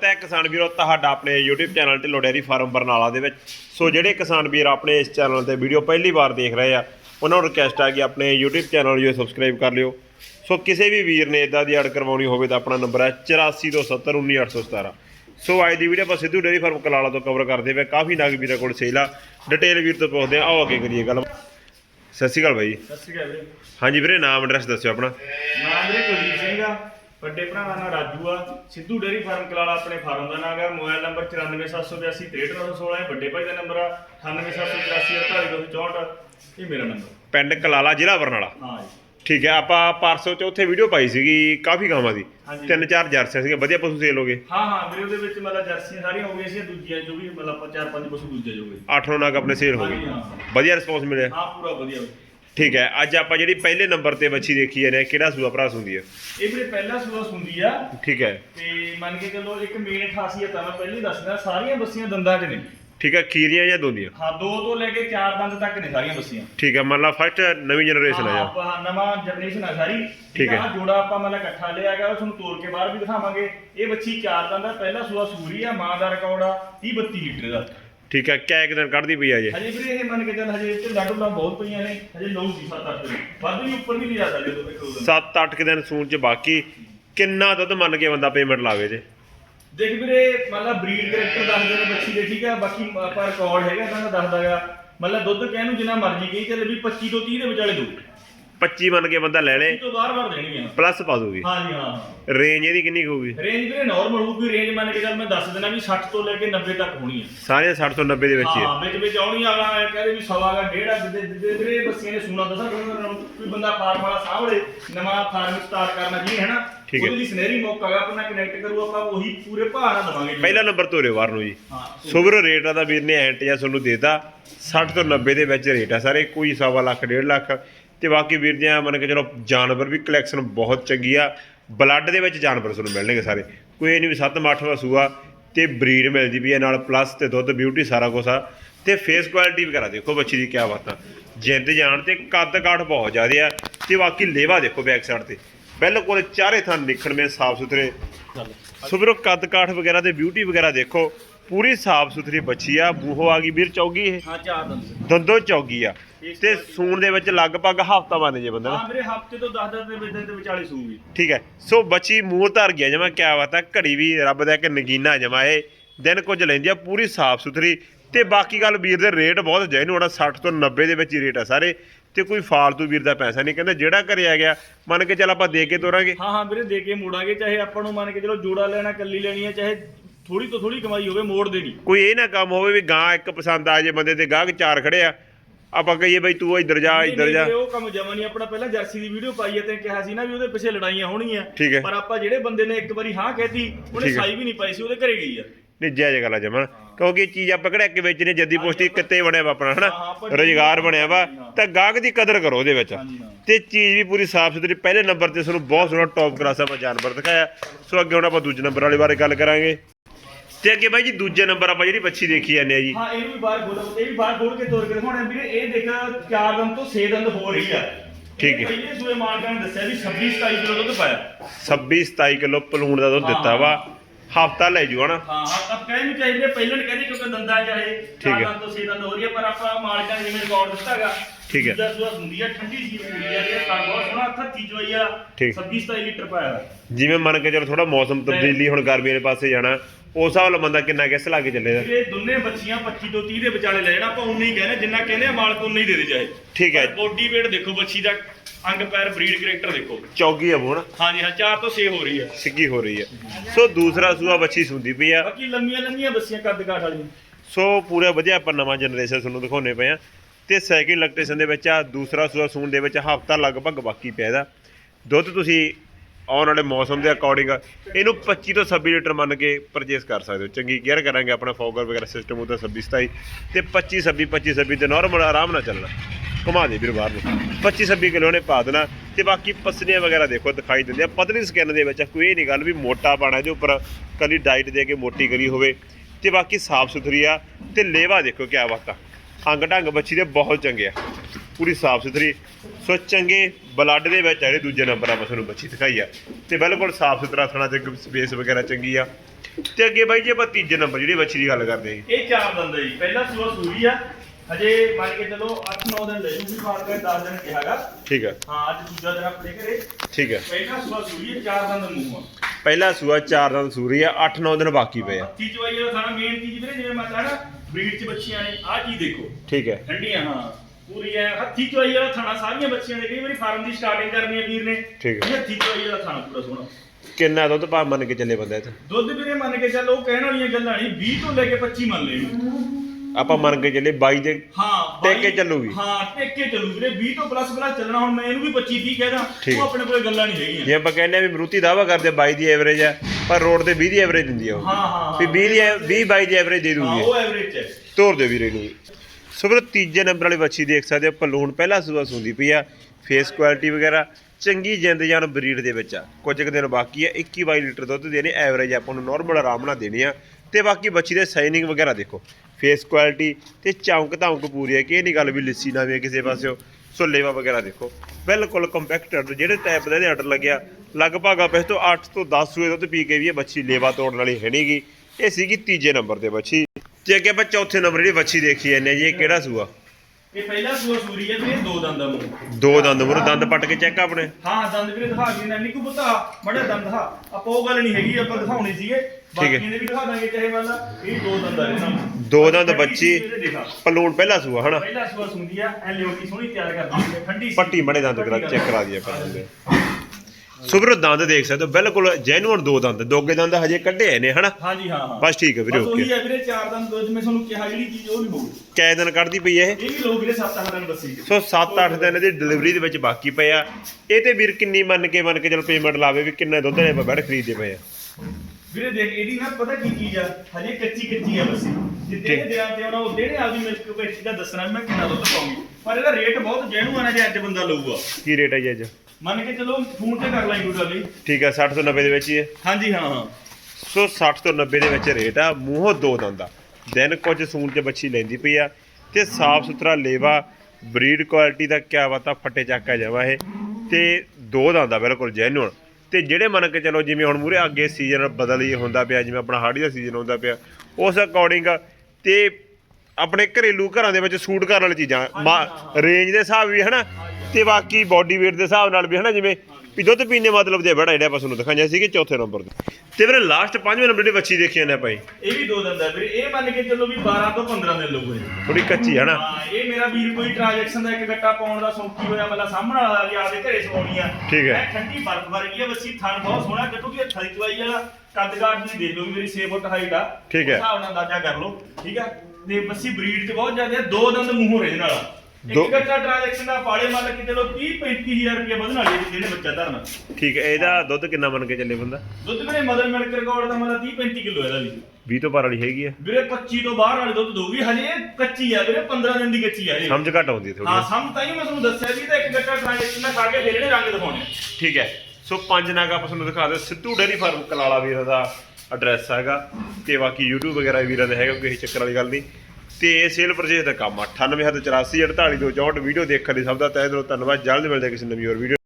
ਸਵਾਗਤ ਹੈ ਕਿਸਾਨ ਵੀਰੋ ਤੁਹਾਡਾ ਆਪਣੇ YouTube channel Dhillon dairy farm Barnala ਦੇ ਵਿੱਚ। ਸੋ ਜਿਹੜੇ ਕਿਸਾਨ ਵੀਰ ਆਪਣੇ ਇਸ ਚੈਨਲ ਤੇ ਵੀਡੀਓ ਪਹਿਲੀ ਵਾਰ ਦੇਖ ਰਹੇ ਆ ਉਹਨਾਂ ਨੂੰ ਰਿਕਵੈਸਟ ਆ ਕਿ ਆਪਣੇ YouTube ਚੈਨਲ ਨੂੰ ਸਬਸਕ੍ਰਾਈਬ ਕਰ ਲਿਓ। ਸੋ ਕਿਸੇ ਵੀ ਵੀਰ ਨੇ ਇਦਾਂ ਦੀ ਐਡ ਕਰਵਾਉਣੀ ਹੋਵੇ ਤਾਂ ਆਪਣਾ ਨੰਬਰ ਹੈ 8427191817 ਸੋ ਅੱਜ ਦੀ ਵੀਡੀਓ ਆਪਾਂ ਸਿੱਧੂ ਡੈਰੀ ਫਾਰਮ ਕਲਾਲਾ ਤੋਂ ਕਵਰ ਕਰਦੇ ਪਏ ਕਾਫੀ ਨਗ ਵੀਰਾਂ ਕੋਲ ਸੇਲ ਆ। ਡਿਟੇਲ ਵੀਰ ਤੋਂ ਪੁੱਛਦੇ ਆ ਆਓ ਅੱਗੇ ਕਰੀਏ ਗੱਲ। ਸਤਿ ਸ਼੍ਰੀ ਅਕਾਲ ਬਾਈ। ਸਤਿ ਸ਼੍ਰੀ ਅਕਾਲ ਹਾਂਜੀ ਵੀਰੇ ਨਾਮ ਐਡਰੈਸ ਦੱਸਿਓ ਆਪਣਾ। ਨਾਮ ਵੀਰੇ ਕੁਲਦੀਪ ਸਿੰਘ ਆ। ਵੱਡੇ ਭਰਾ ਦਾ ਨਾਮ ਰਾਜੂ ਆ ਸਿੱਧੂ ਡੇਰੀ ਫਾਰਮ ਕਲਾਲਾ ਆਪਣੇ ਫਾਰਮ ਦਾ ਨਾਮ ਹੈ ਮੋਬਾਈਲ ਨੰਬਰ 9478863964 ਹੈ ਵੱਡੇ ਭਾਈ ਦਾ ਨੰਬਰ ਆ 9878848264 ਇਹ ਮੇਰਾ ਨੰਬਰ। ਪਿੰਡ ਕਲਾਲਾ ਜ਼ਿਲ੍ਹਾ ਬਰਨਾਲਾ। ਹਾਂ ਜੀ। ਠੀਕ ਹੈ ਆਪਾਂ ਪਰਸੋਂ ਚੌਥੇ ਵੀਡੀਓ ਪਾਈ ਸੀਗੀ ਕਾਫੀ ਗਾਵਾਂ ਦੀ। ਹਾਂਜੀ। ਤਿੰਨ ਚਾਰ ਜਰਸੀਆਂ ਸੀਗੀਆਂ ਵਧੀਆ ਪਸ਼ੂ ਸੇਲ ਹੋ ਗਏ। ਹਾਂ ਹਾਂ ਵੀਰੇ ਉਹਦੇ ਵਿੱਚ ਮਤਲਬ ਜਰਸੀਆਂ ਸਾਰੀਆਂ ਹੋ ਗਈਆਂ ਸੀ ਦੂਜੀਆਂ ਜੋ ਵੀ ਮਤਲਬ ਆਪਾਂ ਚਾਰ ਪੰਜ ਪਸ਼ੂ ਦੂਜੇ ਜੋ ਗਏ। ਅੱਠ ਨੌ ਨਗ ਆਪਣੇ ਸੇਲ ਹੋ ਹਾਂਜੀ, ਗਏ ਹਾਂ। ਵਧੀਆ ਰਿਸਪੌਂਸ ਮਿਲਿਆ। ਹਾਂ ਪੂਰਾ ਵਧੀਆ। ਠੀਕ ਹੈ ਅੱਜ ਆਪਾਂ ਜਿਹੜੀ ਪਹਿਲੇ ਨੰਬਰ ਤੇ ਬੱਚੀ ਦੇਖੀ ਹੈ ਨੇ ਕਿਹੜਾ ਸੂਆ ਭਰਾ ਹੁੰਦੀ ਹੈ? ਇਹ ਵੀਰੇ ਪਹਿਲਾ ਸੂਆ ਸੁੰਦੀ ਆ। ਠੀਕ ਹੈ। ਤੇ ਮੰਨ ਕੇ ਚੱਲੋ ਇੱਕ ਮੇਨ ਖਾਸੀਅਤ ਆ ਮੈਂ ਪਹਿਲੀ ਦੱਸਦਾ ਸਾਰੀਆਂ ਬੱਸੀਆਂ ਦੰਦਾਂ 'ਚ ਨੇ। ਠੀਕ ਹੈ ਖੀਰੀਆਂ ਜਾਂ ਦੋਂਦੀਆਂ ਹਾਂ ਦੋ ਤੋਂ ਲੈ ਕੇ ਚਾਰ ਦੰਦ ਤੱਕ ਨੇ ਸਾਰੀਆਂ ਬੱਸੀਆਂ। ਠੀਕ ਹੈ ਮੰਨ ਲਾ ਫਸਟ ਨਵੀਂ ਜਨਰੇਸ਼ਨ ਆ ਜਾ? ਆਪਾਂ ਨਵਾਂ ਜਨਰੇਸ਼ਨ ਆ ਸਾਰੀ। ਠੀਕ ਹੈ। ਆਹ ਜੋੜਾ ਆਪਾਂ ਮਤਲਬ ਇਕੱਠਾ ਲਿਆ ਗਿਆ ਉਹ ਤੁਹਾਨੂੰ ਤੋੜ ਕੇ ਬਾਹਰ ਵੀ ਦਿਖਾਵਾਂਗੇ। ਇਹ ਬੱਚੀ ਚਾਰ ਦੰਦ ਦਾ ਪਹਿਲਾ ਸੂਆ ਸੂਰੀ ਆ ਮਾਂ ਦਾ ਰਿਕਾਰਡ ਆ 30 32 ਲੀਟਰ ਦਾ। ਠੀਕ ਹੈ ਕਿਆ ਇੱਕ ਦਿਨ ਕੱਢਦੀ ਪਈ ਆ ਜੇ। ਹਜੇ ਵੀਰੇ ਇਹ ਮੰਨ ਕੇ ਚੱਲ ਹਜੇ ਤੇ ਲੱਡੂਲਾ ਬਹੁਤ ਪਈਆਂ ਨੇ ਹਜੇ ਲਊ ਸੀ 7-8 ਦਿਨ ਵੱਧ ਵੀ ਉੱਪਰ ਵੀ ਨਹੀਂ ਜਾ ਸਕਦੇ ਦੋ ਇੱਕ ਦੋ ਦਿਨ 7-8 ਕਿ ਦਿਨ ਸੂਣ ਚ ਬਾਕੀ ਕਿੰਨਾ ਦੁੱਧ ਮੰਨ ਕੇ ਬੰਦਾ ਪੇਮੈਂਟ ਲਾਵੇ ਜੇ। ਦੇਖ ਵੀਰੇ ਮਤਲਬ ਬਰੀਡ ਕਰੈਕਟਰ ਦੱਸਦੇ ਨੇ ਬੱਚੀ ਦੇ ਠੀਕ ਆ ਬਾਕੀ ਆਪਾਂ ਰਿਕਾਰਡ ਹੈਗਾ ਇਹਨਾਂ ਦਾ ਦੱਸਦਾਗਾ। ਮਤਲਬ ਦੁੱਧ ਕਹਿ ਨੂੰ ਜਿੰਨਾ ਮਰਜ਼ੀ ਕਹੀ ਚੱਲੇ ਵੀ 25 ਤੋਂ 30 ਦੇ ਵਿਚਾਲੇ ਦੋ 25 ਮੰਨ ਕੇ ਬੰਦਾ ਲੈ ਲੇ। 30 ਤੋਂ ਬਾਹਰ ਬਾਹਰ ਦੇਣੀ ਆ। ਪਲੱਸ ਪਾ ਦੂਗੀ। ਹਾਂ ਜੀ ਹਾਂ। ਰੇਂਜ ਇਹਦੀ ਕਿੰਨੀ ਕੁ ਹੋਊਗੀ? ਰੇਂਜ ਵੀਰੇ ਨਾਰਮਲ ਹੋਊਗੀ। ਰੇਂਜ ਮੰਨ ਕੇ ਚੱਲ ਮੈਂ ਦੱਸ ਦੇਣਾ ਵੀ 60 ਤੋਂ ਲੈ ਕੇ 90 ਤੱਕ ਹੋਣੀ ਹੈ ਸਾਰੇ 60 ਤੋਂ 90 ਦੇ ਵਿੱਚ ਹੀ ਹੈ ਹਾਂ ਵਿੱਚ ਵਿੱਚ ਆਉਣੀ ਆ ਗਾ ਕਹਿੰਦੇ ਵੀ ਸਵਾ ਗਾ ਡੇਢ ਆ ਜਿੱਦੇ ਜਿੱਦੇ ਵੀਰੇ ਬੱਸੀਆਂ ਨੇ ਸੁਣਾ ਦੱਸਾਂ ਕੋਈ ਬੰਦਾ ਫਾਰਮ ਵਾਲਾ ਸਾਹਮਣੇ ਨਵਾਂ ਫਾਰਮ ਸਟਾਰਟ ਕਰਨਾ ਜੀ ਹੈ ਨਾ? ਠੀਕ ਹੈ। ਉਹਦੇ ਲਈ ਸਨੇਰੀ ਮੌਕਾ ਗਾ ਆਪਣਾ ਕਨੈਕਟ ਕਰੂ ਆਪਾਂ ਉਹੀ ਪੂਰੇ ਭਾਅ ਨਾਲ ਦਵਾਂਗੇ ਜੀ। ਪਹਿਲਾ ਨੰਬਰ ਤੋਰੇ ਬਾਹਰ ਨੂੰ ਜੀ। ਹਾਂ ਸੁਬਰ ਰੇਟ ਦਾ ਵੀਰ ਨੇ ਐਂਟ ਜਾਂ ਤੁਹਾਨੂੰ ਦੇਤਾ। 60 ਤੋਂ 90 ਦੇ ਵਿੱਚ ਰੇਟ ਆ ਸਾਰੇ ਕੋਈ ਸਵਾ ਲੱਖ ਡੇਢ ਲੱਖ। ਤੇ ਬਾਕੀ ਵੀਰ ਦੀਆਂ ਮੰਨ ਕੇ ਚਲੋ ਜਾਨਵਰ ਵੀ ਕਲੈਕਸ਼ਨ ਬਹੁਤ ਚੰਗੀ ਆ। ਬਲੱਡ ਦੇ ਵਿੱਚ ਜਾਨਵਰ ਤੁਹਾਨੂੰ ਮਿਲਣਗੇ ਸਾਰੇ। ਕੋਈ ਨਹੀਂ ਵੀ 7 ਅੱਠਵਾਂ ਸੂਆ ਤੇ ਬਰੀਡ ਮਿਲਦੀ ਵੀ ਹੈ ਨਾਲ ਪਲੱਸ ਤੇ ਦੁੱਧ ਬਿਊਟੀ ਸਾਰਾ ਕੁਝ ਆ। ਤੇ ਫੇਸ ਕੁਆਲਿਟੀ ਵਗੈਰਾ ਦੇਖੋ ਬੱਚੀ ਦੀ ਕਿਆ ਬਾਤਾਂ। ਜਿੰਦ ਜਾਣ ਤੇ ਕੱਦ ਕਾਠ ਬਹੁਤ ਜ਼ਿਆਦਾ ਆ ਤੇ ਬਾਕੀ ਲੇਵਾ ਦੇਖੋ ਬੈਕ ਸਾਈਡ ਤੇ। ਬਿਲਕੁਲ ਚਾਰੇ ਥਾਂ ਨਿਖਣ ਮੇ ਸਾਫ਼ ਸੁਥਰੇ ਸੋ ਵੀਰੋ ਕੱਦ ਕਾਠ ਵਗੈਰਾ ਤੇ ਬਿਊਟੀ ਵਗੈਰਾ ਦੇਖੋ। ਪੂਰੀ ਸਾਫ਼ ਸੁਥਰੀ ਬੱਚੀ ਆ ਬੂਹੋ ਆ ਗਈ ਵੀਰ ਚੌਗੀ ਇਹ? ਹਾਂ ਚਾਰ ਦੰਦ ਦੰਦੋ ਚੌਗੀ ਆ। ਤੇ ਸੂਣ ਦੇ ਵਿੱਚ ਲਗਭਗ ਹਫਤਾ ਬਣ ਜੇ ਬੰਦਾ ਨਾ। ਹਾਂ ਵੀਰੇ ਹਫ਼ਤੇ ਤੋਂ 10 ਦਿਨ ਦੇ ਵਿੱਚ ਦੇ ਵਿਚਾਲੇ ਸੂਗੀ ਠੀਕ ਹੈ। ਸੋ ਬੱਚੀ ਮੂੰਹ ਧਰ ਗਿਆ ਜਮਾ ਕਿਆ ਬਾਤ ਆ ਘੜੀ ਵੀ ਰੱਬ ਦਾ ਇੱਕ ਨਗੀਨਾ ਜਮਾ ਇਹ। ਦਿਨ ਕੁਝ ਲੈਂਦੀ ਆ ਪੂਰੀ ਸਾਫ਼ ਸੁਥਰੀ। ਤੇ ਬਾਕੀ ਗੱਲ ਵੀਰ ਦੇ ਰੇਟ ਬਹੁਤ ਜੈਨ ਹੋਣਾ 60 ਤੋਂ 90 ਦੇ ਵਿੱਚ ਹੀ ਰੇਟ ਆ ਸਾਰੇ। ਤੇ ਕੋਈ ਫਾਲਤੂ ਵੀਰ ਦਾ ਪੈਸਾ ਨਹੀਂ ਕਹਿੰਦਾ ਜਿਹੜਾ ਘਰੇ ਆ ਗਿਆ ਮੰਨ ਕੇ ਚੱਲ ਆਪਾਂ ਦੇ ਕੇ ਤੋਰਾਂਗੇ। ਹਾਂ ਹਾਂ ਵੀਰੇ ਦੇ ਕੇ ਮੋੜਾਂਗੇ ਚਾਹੇ ਆਪਾਂ ਨੂੰ ਮੰਨ ਕੇ ਚਲੋ ਜੋੜਾ ਲੈਣਾ ਕੱਲੀ ਲੈਣੀ ਹੈ ਚਾਹੇ ਥੋੜੀ ਤੋਂ ਥੋੜੀ ਕਮਾਈ ਹੋਵੇ ਮੋੜ ਦੇਣੀ। ਕੋਈ ਇਹ ਨਾ ਕੰਮ ਹੋਵੇ ਵੀ ਗਾਂ ਇੱਕ ਪਸੰਦ ਆ ਜੇ ਬੰਦੇ ਤੇ ਗਾਹਕ ਚਾਰ ਖੜੇ ਆ। ਆਪਾਂ ਕਹੀਏ ਬਈ ਤੂੰ ਇੱਧਰ ਜਾ ਇੱਧਰ ਜਾ। ਉਹ ਕੰਮ ਜਮਾ ਨਹੀਂ ਆਪਣਾ ਪਹਿਲਾਂ ਜਰਸੀ ਦੀ ਵੀਡੀਓ ਪਾਈ ਹੈ ਤੇ ਕਿਹਾ ਸੀ ਨਾ ਵੀ ਉਹਦੇ ਪਿੱਛੇ ਲੜਾਈਆਂ ਹੋਣਗੀਆਂ। ਪਰ ਆਪਾਂ ਜਿਹੜੇ ਬੰਦੇ ਨੇ ਇੱਕ ਵਾਰੀ ਹਾਂ ਕਹਿਤੀ ਉਹਨੇ। ਸਾਈ ਵੀ ਨਹੀਂ ਪਾਈ ਸੀ ਉਹਦੇ ਘਰੇ ਗਈ ਆ। ਨਹੀਂ ਜਾਇਜ਼ ਗੱਲ ਆ ਜਮਨ ਕਿਉਂਕਿ ਇਹ ਚੀਜ਼ ਆਪਾਂ ਕਿਹੜਾ ਇੱਕ ਵੇਚਣੀ ਜੱਦੀ ਪੋਸਟੀ ਕਿੱਤੇ ਬਣਿਆ ਵਾ ਆਪਣਾ ਹਨਾ? ਰੋਜ਼ਗਾਰ ਬਣਿਆ ਵਾ। ਤਾਂ ਗਾਹਕ ਦੀ ਕਦਰ ਕਰੋ ਉਹਦੇ ਵਿੱਚ। ਤੇ ਚੀਜ਼ ਵੀ ਪੂਰੀ ਸਾਫ਼ ਸੁਥਰੀ ਪਹਿਲੇ ਨੰਬਰ ਤੇ ਤੁਹਾਨੂੰ ਬਹੁਤ ਸੋਹਣਾ ਟੌਪ ਕਲਾਸ ਆਪਾਂ ਜਾਨਵਰ ਦਿਖਾਇਆ। ਸੋ ਅੱਗੇ ਹੁਣ ਆਪਾਂ ਦੂਜੇ ਨੰਬਰ ਵਾਲੇ ਬਾਰੇ ਗੱਲ ਕਰਾਂਗੇ। ਤੇ ਅੱਗੇ ਬਾਈ ਜੀ ਦੂਜੇ ਨੰਬਰ ਆਪਾਂ ਜਿਹੜੀ ਬੱਚੀ ਦੇਖੀ ਜਾਂਦੇ ਆ ਜੀ। ਹਾਂ ਇਹਨੂੰ ਵੀ ਬਾਹਰ ਖੋਲੋ ਇਹ ਵੀ ਬਾਹਰ ਖੋਲ ਕੇ ਤੋਰ ਕੇ ਦਿਖਾਉਣਾ ਵੀਰੇ ਇਹ ਦੇਖ 4 ਦਿਨ ਤੋਂ 6 ਦਿਨ ਹੋ ਰਹੀ ਆ। ਠੀਕ ਹੈ। ਇਹ ਪਹਿਲੇ ਸੂਏ ਮਾਲਕਾਂ ਨੇ ਦੱਸਿਆ ਵੀ 26 27 ਕਿਲੋ ਦੁੱਧ ਪਾਇਆ। 26 27 ਕਿਲੋ ਪਲੂਣ ਦਾ ਦੁੱਧ ਹਾਂ, ਦਿੱਤਾ ਵਾ। ਹਫਤਾ ਲੈ ਜੂ ਹਨਾ? ਹਾਂ ਹਾਂ ਤਾਂ ਕਹਿ ਨਹੀਂ ਚਾਹੀਦੇ ਪਹਿਲਾਂ ਨੀ ਕਹਿੰਦੇ ਕਿਉਂਕਿ ਦੰਦਾਂ ਚਾਹੇ ਠੀਕ ਹੈ। ਚਾਰ ਦੰਦ ਤੋਂ 6 ਦੰਦ ਹੋ ਰਹੀ ਆ ਪਰ ਆਪਾਂ ਮਾਲਕਾਂ ਨੇ ਜਿਵੇਂ ਰਿਕਾਰਡ ਦਿੱਤਾਗਾ ਠੀਕ ਹੈ। ਦੂਜਾ ਸੂਆ ਹੁੰਦੀ ਆ ਠੰਡੀ ਸੀ ਹੁੰਦੀ ਆ ਇਹ ਤਾਂ ਬਹੁਤ ਸੋਹਣਾ ਥੱਤੀ ਚੋਈ ਆ ਠੀਕ। 26 27 ਲੀਟਰ ਪਾਇਆ। ਜਿਵੇਂ ਮੰਨ ਕੇ ਚਲੋ ਥੋੜਾ ਮੌਸਮ ਤਬਦੀਲੀ ਹੁਣ ਗਰਮੀ ਦੇ ਪਾਸੇ ਜਾਣਾ ਉਸ ਨਾਲ ਬੰਦਾ ਕਿੰਨਾ ਕਿਸ ਲਾ ਕੇ ਚੱਲੇਗਾ ਇਹ ਦੋਨੇ ਬੱਚੀਆਂ 25 ਤੋਂ 30 ਦੇ ਵਿਚਾਲੇ ਲੈ ਜਾਣਾ ਆਪਾਂ ਉਨੇ ਹੀ ਕਹਿੰਦੇ ਜਿੰਨਾ ਕਹਿੰਦੇ ਆ ਮਾਲਕ ਉਨੇ ਹੀ ਦੇ ਦੇ ਚਾਹੇ ਠੀਕ ਹੈ। ਬੋਡੀ weight ਦੇਖੋ ਬੱਚੀ ਦਾ ਅੰਗ ਪੈਰ ਬਰੀਡ ਕਰੈਕਟਰ ਦੇਖੋ। ਚੌਗੀ ਆ ਬੋਣ ਹਾਂਜੀ ਹਾਂ 4 ਤੋਂ 6 ਹੋ ਰਹੀ ਆ। ਸਿੱਗੀ ਹੋ ਰਹੀ ਹੈ ਸੋ ਦੂਸਰਾ ਸੂਆ ਬੱਚੀ ਸੁੰਦੀ ਪਈ ਆ। ਬਾਕੀ ਲੰਮੀਆਂ ਲੰਮੀਆਂ ਬੱਸੀਆਂ ਕੱਦ ਕਾਠ ਵਾਲੀਆਂ। ਸੋ ਪੂਰਾ ਵਧੀਆ ਆਪਾਂ ਨਵਾਂ ਜਨਰੇਸ਼ਨ ਤੁਹਾਨੂੰ ਦਿਖਾਉਣੇ ਪਏ ਆ। ਤੇ ਸੈਕਿੰਡ ਇਲੈਕਟ੍ਰੀਸ਼ਨ ਦੇ ਵਿੱਚ ਆ ਦੂਸਰਾ ਸੂਆ ਸੂਣ ਦੇ ਵਿੱਚ ਹਫਤਾ ਲਗਭਗ ਬਾਕੀ ਪਿਆ ਇਹਦਾ। ਦੁੱਧ ਤੁਸੀਂ ਆਉਣ ਵਾਲੇ ਮੌਸਮ ਦੇ ਅਕੋਰਡਿੰਗ ਇਹਨੂੰ 25 ਤੋਂ 26 ਲੀਟਰ ਮੰਨ ਕੇ ਪਰਚੇਸ ਕਰ ਸਕਦੇ ਹੋ। ਚੰਗੀ ਕੇਅਰ ਕਰਾਂਗੇ ਆਪਣਾ ਫੋਗਰ ਵਗੈਰਾ ਸਿਸਟਮ ਉਹਦਾ 26 27 ਤੇ 25 26 25 26 ਤੇ ਨਾਰਮਲ ਆਰਾਮ ਨਾਲ ਚੱਲਣਾ। ਘੁਮਾ ਦੇ ਵੀਰ ਬਾਹਰ ਨੂੰ। 25 26 ਕਿਲੋ ਨੇ ਪਾ ਦੇਣਾ ਤੇ ਬਾਕੀ ਪਸਲੀਆਂ ਵਗੈਰਾ ਦੇਖੋ, ਦਿਖਾਈ ਦਿੰਦੇ ਆ। ਪਤਲੀ ਸਕਿਨ ਦੇ ਵਿੱਚ ਕੋਈ ਇਹ ਨਹੀਂ ਗੱਲ ਵੀ ਮੋਟਾ ਪਾਣਾ ਜੇ ਉੱਪਰ ਕਦੀ ਡਾਈਟ ਦੇ ਕੇ ਮੋਟੀ ਕਰੀ ਹੋਵੇ। ਤੇ ਬਾਕੀ ਸਾਫ਼ ਸੁਥਰੀ ਆ ਤੇ ਲੇਵਾ ਦੇਖੋ ਕਿਆ ਬਾਤ। ਆ ਅੰਗ ਢੰਗ ਬੱਚੀ ਦੇ ਬਹੁਤ ਚੰਗੇ ਆ। ਪੂਰੀ ਸਾਫ਼ ਸੁਥਰੀ ਸੋ ਚੰਗੇ ਬਲੱਡ ਦੇ ਵਿੱਚ ਆ ਜਿਹੜੇ ਦੂਜੇ ਨੰਬਰ ਆ ਮੈਂ ਤੁਹਾਨੂੰ ਬੱਚੀ ਦਿਖਾਈ ਆ। ਤੇ ਬਿਲਕੁਲ ਸਾਫ਼ ਸੁਥਰਾ ਥਣਾ ਤੇ ਸਪੇਸ ਵਗੈਰਾ ਚੰਗੀ ਆ। ਤੇ ਅੱਗੇ ਬਾਈ ਜੀ ਆਪਾਂ ਤੀਜੇ ਨੰਬਰ ਜਿਹੜੀ ਬੱਚੀ ਦੀ ਗੱਲ ਕਰਦੇ ਹਾਂ ਇਹ ਚਾਰ ਦੰਦ ਹੈ ਜੀ। ਪਹਿਲਾ ਸੂਆ ਸੂਰੀ ਆ। ਹਜੇ ਮੰਨ ਕੇ ਚਲੋ 8-9 ਦਿਨ ਲੈ ਜੂਗੀ ਮਾਰ ਕੇ 10 ਦਿਨ ਕਿਹਾਗਾ। ਠੀਕ ਹੈ ਹਾਂ ਅੱਜ ਦੂਜਾ ਦਿਨ ਆਪਣੇ ਘਰੇ। ਠੀਕ ਹੈ ਪਹਿਲਾ ਸੂਆ ਸੂਰੀ ਹੈ ਚਾਰ ਦੰਦ ਮੂੰਹ ਆ। ਪਹਿਲਾ ਸੂਆ ਚਾਰ ਦੰਦ ਸੂਰੀ ਆ 8-9 ਦਿਨ ਬਾਕੀ ਪਏ ਆ। ਹੱਥੀ ਚਵਾਈ ਸਾਡਾ ਮੇਨ ਚੀਜ਼ ਵੀਰੇ ਜਿਵੇਂ ਮੈਂ ਕਹਣਾ ਬਰੀਡ ਚ ਬੱਚੀਆਂ ਨੇ ਆਹ ਚੀਜ਼ ਦੇਖੋ। ਠੀਕ ਹੈ ਠੰਡੀਆਂ ਹਾਂ। ਪੂਰੀ ਐ ਹੱਥੀ ਚਵਾਈ ਵਾਲਾ ਥਾਣਾ ਸਾਰੀਆਂ ਬੱਚੀਆਂ ਨੇ ਕਈ ਵਾਰੀ ਫਾਰਮ ਦੀ ਸਟਾਰਟਿੰਗ ਕਰਨੀ ਹੈ ਵੀਰ ਨੇ ਠੀਕ ਹੈ। ਹੱਥੀ ਚਵਾਈ ਵਾਲਾ ਥਾਣਾ ਪੂਰਾ ਸੋਹਣਾ ਕਿੰਨਾ ਦੁੱਧ ਪਾ ਮੰਨ ਕੇ ਚੱਲੇ ਬੰਦਾ ਇੱਥੇ ਦੁੱਧ ਵੀਰੇ ਮੰਨ ਕੇ ਚੱਲ ਉਹ ਕਹਿਣ ਵਾਲੀਆਂ ਗੱਲਾਂ ਨਹੀਂ 20 ਤੋਂ ਲੈ ਕੇ 25 ਮੰਨ ਲੈ ਇਹਨੂੰ। ਆਪਾਂ ਮੰਨ ਕੇ ਚੱਲੇ 22 ਦੇ ਹਾਂ ਟੇਕੇ ਬਾਈ- ਚੱਲੂਗੀ। ਹਾਂ ਟੇਕੇ ਚੱਲੂ ਵੀਰੇ 20 ਤੋਂ ਪਲੱਸ ਪਲੱਸ ਚੱਲਣਾ ਹੁਣ ਮੈਂ ਇਹਨੂੰ ਵੀ 25 30 ਕਹਿਦਾ ਠੀਕ ਉਹ। ਆਪਣੇ ਕੋਲੇ ਗੱਲਾਂ ਨਹੀਂ ਹੈਗੀਆਂ ਜੇ ਆਪਾਂ ਕਹਿੰਦੇ ਆ ਵੀ ਮਰੂਤੀ ਦਾਵਾ ਕਰਦੇ 22 ਦੀ ਐਵਰੇਜ ਆ ਪਰ ਰੋਡ ਤੇ 20 ਦੀ ਐਵਰੇਜ ਦਿੰਦੀ ਆ ਉਹ ਹਾਂ ਹਾਂ ਵੀ 20 ਦੀ 20 22 ਦੀ ਐਵਰੇਜ ਦੇ ਹਾਂ ਦੂਗੀ ਉਹ ਐਵਰੇਜ ਹੈ ਤੋਰ ਦੇ ਵੀਰੇ ਨੂੰ ਸੋ ਫਿਰ ਤੀਜੇ ਨੰਬਰ ਵਾਲੀ ਬੱਚੀ ਦੇਖ ਸਕਦੇ ਹੋ ਪਲੂਣ ਪਹਿਲਾ ਸੂਆ ਸੁੰਦੀ ਪਈ ਆ ਫੇਸ ਕੁਆਲਿਟੀ ਵਗੈਰਾ, ਚੰਗੀ ਜਿੰਦ ਜਾਨ ਬਰੀਡ ਦੇ ਵਿੱਚ ਆ। ਕੁਝ ਕੁ ਦਿਨ ਬਾਕੀ ਆ 21 22 ਲੀਟਰ ਦੁੱਧ ਦੇਣੇ ਐਵਰੇਜ ਆਪਾਂ ਨੂੰ ਨਾਰਮਲ ਆਰਾਮ ਨਾਲ ਦੇਣੀ ਆ। ਤੇ ਬਾਕੀ ਬੱਚੀ ਦੇ ਸਾਈਨਿੰਗ ਵਗੈਰਾ ਦੇਖੋ ਫੇਸ ਕੁਆਲਿਟੀ ਤੇ ਚੌਂਕ ਧੌਂਕ ਪੂਰੀ ਹੈ ਕਿ ਇਹ ਨਹੀਂ ਗੱਲ ਵੀ ਲਿੱਸੀ ਨਾ ਵੀ ਹੈ ਕਿਸੇ ਪਾਸਿਓ। ਸੋ ਲੇਵਾ ਵਗੈਰਾ ਦੇਖੋ, ਬਿਲਕੁਲ ਕੰਪੈਕਟ ਆਰਡਰ ਜਿਹੜੇ ਟਾਈਪ ਦਾ ਇਹਦੇ ਆਰਡਰ ਲੱਗਿਆ, ਲਗਭਗ ਆਪੇ ਤੋਂ 8 ਤੋਂ 10 ਸੂਏ ਦੁੱਧ ਪੀ ਕੇ ਵੀ ਇਹ ਬੱਚੀ ਲੇਵਾ ਤੋੜਨ ਵਾਲੀ ਹੈ ਨਹੀਂਗੀ ਇਹ ਸੀਗੀ ਤੀਜੇ ਨੰਬਰ ਤੇ ਬੱਚੀ ਤੇ ਅੱਗੇ ਆਪਾਂ ਚੌਥੇ ਨੰਬਰ ਜਿਹੜੀ ਬੱਚੀ ਦੇਖੀ ਜਾਂਦੇ ਹਾਂ ਜੀ ਇਹ ਕਿਹੜਾ ਸੂਆ? ਇਹ ਪਹਿਲਾ ਸੂਆ ਸੂਰੀ ਹੈ ਵੀਰੇ ਦੋ ਦੰਦਾਂ ਮੂੰਹ ਦੋ ਦੰਦ ਮੁਰ ਦੰਦ ਪੱਟ ਕੇ ਚੈੱਕ ਆਪਣੇ। ਹਾਂ ਦੰਦ ਵੀਰੇ ਦਿਖਾ ਕੇ ਨਾ ਨਿੱਕੂ ਪੁੱਤਾ ਬੜਾ ਦੰਦ ਦਿਖਾ। ਆਪਾਂ ਉਹ ਗੱਲ ਨਹੀਂ ਹੈਗੀ ਆਪਾਂ ਦਿਖਾਉਣੀ ਸੀਗੇ। ਬਾਕੀਆਂ ਦੇ ਵੀ ਦਿਖਾ ਦਾਂਗੇ ਚਾਹੇ ਮੰਨ ਲਾ ਇਹ ਦੋ ਦੰਦ ਆ ਇਹਨਾਂ ਦੋ ਦੰਦ ਬੱਚੀ ਪਲੂਣ ਪਹਿਲਾ ਸੂਆ ਹਨਾ? ਪਹਿਲਾ ਸੂਆ ਸੁੰਦੀ ਆ ਐ ਲਿਓਟੀ ਸੋਹਣੀ ਤਿਆਰ ਕਰਦੀ ਹੈ ਠੰਡੀ ਸੀ। ਪੱਟੀ ਮੜੇ ਦੰਦ ਕਰਾ ਚੈੱਕ ਕਰਾ ਦਈਏ ਆਪਾਂ ਦਿੰਦੇ। ਸੁਬਰ ਦੰਦ ਦੇਖ ਸਕਦੇ ਹੋ ਬਿਲਕੁਲ ਜੈਨੂਅਨ ਦੋ ਦੰਦ ਦੋਗੇ ਦੰਦ ਹਜੇ ਕੱਢੇ ਨੇ ਹਨਾ? ਹਾਂਜੀ ਹਾਂ ਹਾਂ। ਬਸ ਠੀਕ ਹੈ ਵੀਰੇ ਬਸ ਉਹੀ ਓਕੇ ਹੈ ਵੀਰੇ ਚਾਰ ਦੰਦ ਦੁੱਧ ਮੈਂ ਤੁਹਾਨੂੰ ਕਿਹਾ ਜਿਹੜੀ ਚੀਜ਼ ਉਹ ਨਹੀਂ ਬੋਲ ਕੈ ਦਿਨ ਕੱਢਦੀ ਪਈ ਇਹ? ਇਹ ਵੀ ਲੋਕ ਵੀਰੇ 7-8 ਦਿਨ ਦੱਸੀ। ਸੋ 7-8 ਦਿਨ ਦੀ ਡਿਲੀਵਰੀ ਦੇ ਵਿੱਚ ਬਾਕੀ ਪਏ ਆ। ਇਹ ਤੇ ਵੀਰ ਕਿੰਨੀ ਮੰਨ ਕੇ ਮੰਨ ਕੇ ਚਲ ਪੇਮੈਂਟ ਲਾਵੇ ਵੀ ਕਿੰਨੇ ਦੁੱਧ ਨੇ ਆਪਾਂ ਬੈਠ ਖਰੀਦਦੇ ਪਏ ਆ। ਵੀਰੇ ਦੇਖ ਇਹਦੀ ਨਾ ਪਤਾ ਕੀ ਚੀਜ਼ ਆ ਹਜੇ ਕੱਚੀ ਕੱਚੀ ਆ ਬੱਸੀ। ਜਿੱਦੇ ਠੀਕ। ਦਿਆਂ ਤੇ ਉਹਨਾਂ ਉਹਦੇ ਨੇ ਆਪਦੀ ਮਿਲਕ ਵੇਚ ਦਾ ਦੱਸਣਾ ਵੀ ਮੈਂ ਕਿੰਨਾ ਦੁੱਧ ਪਾਉਂਗੀ ਪਰ ਇਹਦਾ ਰੇਟ ਬਹੁਤ ਜੈਨੂਅਨ ਹੈ ਜੇ ਅੱਜ ਬੰਦਾ ਲਊਗਾ। ਕੀ ਰੇਟ ਹੈ ਜੀ ਅੱਜ? ਮੰਨ ਕੇ ਚਲੋ ਫੋਨ ਤੇ ਕਰ ਕੋਈ ਗੱਲ ਨਹੀਂ। ਠੀਕ ਹੈ 60 ਤੋਂ 90 ਦੇ ਵਿੱਚ ਹੀ ਹੈ। ਹਾਂਜੀ ਹਾਂ ਹਾਂ। ਸੋ 60 ਤੋਂ 90 ਦੇ ਵਿੱਚ ਰੇਟ ਆ ਮੂੰਹੋਂ ਦੋ ਦੰਦਾ ਦਿਨ ਕੁਝ ਸੂਣ ਚ ਬੱਚੀ ਲੈਂਦੀ ਪਈ ਆ ਤੇ ਸਾਫ਼ ਸੁਥਰਾ ਲੇਵਾ ਬਰੀਡ ਕੁਆਲਿਟੀ ਦਾ ਕਿਆ ਬਾਤਾ ਫੱਟੇ ਚੱਕਾ ਜਾਵਾ ਇਹ। ਤੇ ਦੋ ਦੰਦਾ ਬਿਲਕੁਲ ਜੈਨੂਅਨ ਤੇ ਜਿਹੜੇ ਮੰਨ ਕੇ ਚਲੋ ਜਿਵੇਂ ਹੁਣ ਮੂਰੇ ਅੱਗੇ ਸੀਜ਼ਨ ਬਦਲ ਹੀ ਹੁੰਦਾ ਪਿਆ ਜਿਵੇਂ ਆਪਣਾ ਹਾੜੀ ਦਾ ਸੀਜ਼ਨ ਹੁੰਦਾ ਪਿਆ ਉਸ ਅਕੋਰਡਿੰਗ ਤੇ ਆਪਣੇ ਘਰੇਲੂ ਘਰਾਂ ਦੇ ਵਿੱਚ ਸੂਟ ਕਰਨ ਵਾਲੀ ਚੀਜ਼ਾਂ ਰੇਂਜ ਦੇ ਹਿਸਾਬ ਵੀ ਹਨਾ ਤੇ ਬਾਕੀ ਬਾਡੀ weight ਦੇ ਹਿਸਾਬ ਨਾਲ ਵੀ ਹਨਾ ਜਿਵੇਂ ਵੀ ਦੁੱਧ ਪੀਣੇ ਮਤਲਬ ਦੇ ਬੜਾ ਜਿਹੜਾ ਆਪਾਂ ਤੁਹਾਨੂੰ ਦਿਖਾਈਆਂ ਸੀਗੇ ਚੌਥੇ ਨੰਬਰ ਤੇ। ਤੇ ਵੀਰੇ ਲਾਸਟ ਪੰਜਵੇਂ ਨੰਬਰ ਦੀ ਬੱਚੀ ਦੇਖੀ ਜਾਂਦੇ ਭਾਈ ਇਹ ਵੀ ਦੋ ਦਿਨ ਦਾ ਵੀਰੇ ਇਹ ਮੰਨ ਕੇ ਚੱਲੋ ਵੀ 12 ਤੋਂ 15 ਦਿਨ ਲੱਗੂ ਇਹ। ਥੋੜੀ ਕੱਚੀ ਹੈ ਨਾ। ਹਾਂ ਇਹ ਮੇਰਾ ਵੀਰ ਕੋਈ ਟ੍ਰਾਂਜੈਕਸ਼ਨ ਦਾ ਇੱਕ ਗੱਟਾ ਪਾਉਣ ਦਾ ਸੌਖੀ ਹੋਇਆ ਮਤਲਬ ਸਾਹਮਣੇ ਵਾਲਾ ਵੀ ਆਪਦੇ ਘਰੇ ਸਵਾਉਣੀ ਆ। ਠੀਕ ਹੈ। ਐਂ ਠੰਡੀ ਬਰਫ਼ ਵਰਗੀ ਆ ਬੱਸੀ ਥਣ ਬਹੁਤ ਸੋਹਣਾ ਦੀ ਹੱਥਾਂ ਦੀ ਚਵਾਈ ਵਾਲਾ। ਕੱਦ ਕਾਠ ਤੁਸੀਂ ਦੇਖ ਲਓ ਵੀ ਮੇਰੀ 6 ਫੁੱਟ ਹਾਈਟ ਆ। ਠੀਕ ਹੈ। ਹਿਸਾਬ ਨਾਲ ਅੰਦਾਜ਼ਾ ਕਰ ਲਓ ਠੀਕ ਆ? ਤੇ ਬੱਸੀ ਬਰੀਡ ਤੇ ਬਹੁਤ ਜ਼ਿਆਦਾ ਦੋ ਦੰਦ ਮੂੰਹੋਂ ਰਹਿਣ ਵਾਲਾ ਦੋ- ਇੱਕ ਗੱਟਾ ਟ੍ਰਾਂਜੈਕਸ਼ਨ ਦਾ ਪਾੜੇ ਮੰਨ ਕੇ ਚਲੋ 30 35000 ਰੁਪਏ ਵਧਣ ਵਾਲੀ ਹੈ ਜਿਹਨੇ ਬੱਚਾ ਧਰਨਾ। ਠੀਕ ਹੈ ਇਹਦਾ ਦੁੱਧ ਕਿੰਨਾ ਮੰਨ ਕੇ ਚੱਲੇ ਬੰਦਾ? ਦੁੱਧ ਮੇਰੇ ਮਦਰ ਮਿਲਕ ਰਿਕਾਰਡ ਦਾ ਮਤਲਬ 30 35 ਕਿਲੋ ਇਹਦਾ ਵੀ 20 ਤੋਂ ਪਾਰ ਵਾਲੀ ਹੈਗੀ ਆ। ਵੀਰੇ 25 ਤੋਂ ਬਾਹਰ ਵਾਲੀ ਦੁੱਧ ਦਊਗੀ ਹਜੇ ਇਹ ਕੱਚੀ ਆ ਵੀਰੇ 15 ਦਿਨ ਦੀ ਕੱਚੀ ਆ ਇਹ। ਸਮਝ ਘੱਟ ਆਉਂਦੀ ਹਾਂ ਥੋੜੀ ਸਮ ਤਾਂ ਹੀ ਮੈਂ ਤੁਹਾਨੂੰ ਦੱਸਿਆ ਸੀ ਤਾਂ ਇੱਕ ਗੱਟਾ ਟ੍ਰਾਂਜੈਕਸ਼ਨ ਦਾ ਖਾ ਕੇ ਫਿਰ ਇਹਨੇ ਰੰਗ ਦਿਖਾਉਣੇ ਠੀਕ ਹੈ ਸੋ ਪੰਜ ਨਾਗਾ ਆਪਾਂ ਤੁਹਾਨੂੰ ਦਿਖਾ ਦਿਓ। ਸਿੱਧੂ ਡੇਰੀ ਫਾਰਮ ਕਲਾਲਾ ਵੀਰਾਂ ਦਾ ਐਡਰੈਸ ਹੈਗਾ ਤੇ ਬਾਕੀ YouTube ਵਗੈਰਾ ਵੀਰਾਂ ਦਾ ਹੈਗਾ ਕੋਈ ਚੱਕਰ ਵਾਲੀ ਗੱਲ ਨਹੀਂ। ਤੇ ਸੇਲ ਪਰਚੇਸ ਦਾ ਕੰਮ ਆ। 98 ਹੱਦ 84 48 264 ਵੀਡੀਓ ਦੇਖਣ ਲਈ ਸਭ ਦਾ ਤਹਿ ਦਿਲੋਂ ਧੰਨਵਾਦ। ਜਲਦ ਮਿਲਦੇ ਕਿਸੇ ਨਵੀਂ ਹੋਰ ਵੀਡੀਓ